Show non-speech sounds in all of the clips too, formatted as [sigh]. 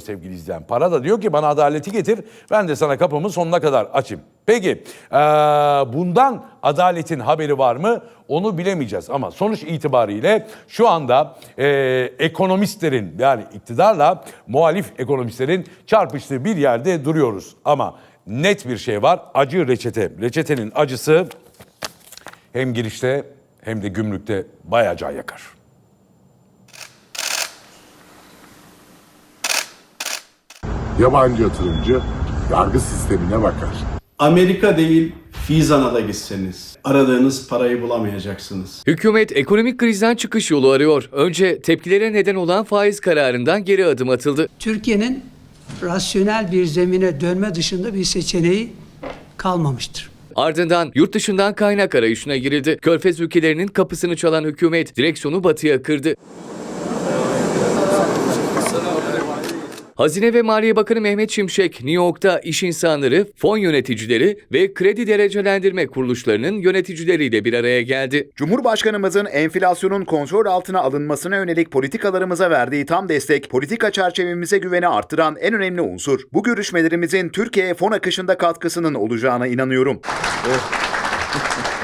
diyor sevgili izleyen. Para da diyor ki bana adaleti getir ben de sana kapımı sonuna kadar açayım. Peki eee, bundan adaletin haberi var mı? Onu bilemeyeceğiz ama sonuç itibariyle şu anda eee, ekonomistlerin yani iktidarla muhalif ekonomistlerin çarpıştığı bir yerde duruyoruz. Ama net bir şey var acı reçete. Reçetenin acısı hem girişte hem de gümrükte bayağı yakar. Yabancı yatırımcı yargı sistemine bakar. Amerika değil Fizan'a da gitseniz aradığınız parayı bulamayacaksınız. Hükümet ekonomik krizden çıkış yolu arıyor. Önce tepkilere neden olan faiz kararından geri adım atıldı. Türkiye'nin rasyonel bir zemine dönme dışında bir seçeneği kalmamıştır. Ardından yurt dışından kaynak arayışına girildi. Körfez ülkelerinin kapısını çalan hükümet direksiyonu batıya kırdı. Hazine ve Maliye Bakanı Mehmet Şimşek, New York'ta iş insanları, fon yöneticileri ve kredi derecelendirme kuruluşlarının yöneticileriyle bir araya geldi. Cumhurbaşkanımızın enflasyonun kontrol altına alınmasına yönelik politikalarımıza verdiği tam destek, politika çerçevemize güveni arttıran en önemli unsur. Bu görüşmelerimizin Türkiye'ye fon akışında katkısının olacağına inanıyorum. [laughs]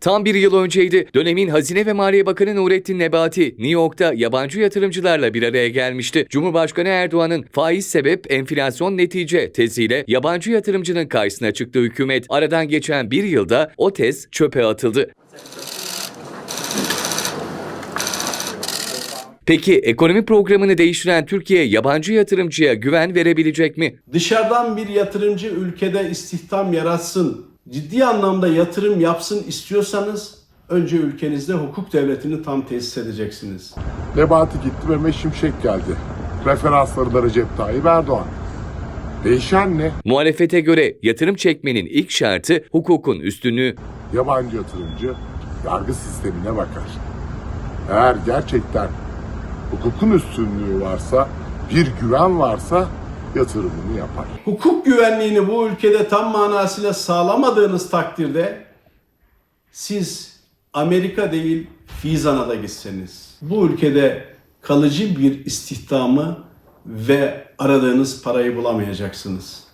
Tam bir yıl önceydi. Dönemin Hazine ve Maliye Bakanı Nurettin Nebati, New York'ta yabancı yatırımcılarla bir araya gelmişti. Cumhurbaşkanı Erdoğan'ın faiz sebep enflasyon netice teziyle yabancı yatırımcının karşısına çıktı hükümet. Aradan geçen bir yılda o tez çöpe atıldı. Peki ekonomi programını değiştiren Türkiye yabancı yatırımcıya güven verebilecek mi? Dışarıdan bir yatırımcı ülkede istihdam yaratsın, ciddi anlamda yatırım yapsın istiyorsanız önce ülkenizde hukuk devletini tam tesis edeceksiniz. Nebati gitti Mehmet Şimşek geldi. Referansları da Recep Tayyip Erdoğan. Değişen ne? Muhalefete göre yatırım çekmenin ilk şartı hukukun üstünlüğü. Yabancı yatırımcı yargı sistemine bakar. Eğer gerçekten hukukun üstünlüğü varsa, bir güven varsa yatırımını yapar. Hukuk güvenliğini bu ülkede tam manasıyla sağlamadığınız takdirde siz Amerika değil Fizan'a da gitseniz bu ülkede kalıcı bir istihdamı ve aradığınız parayı bulamayacaksınız.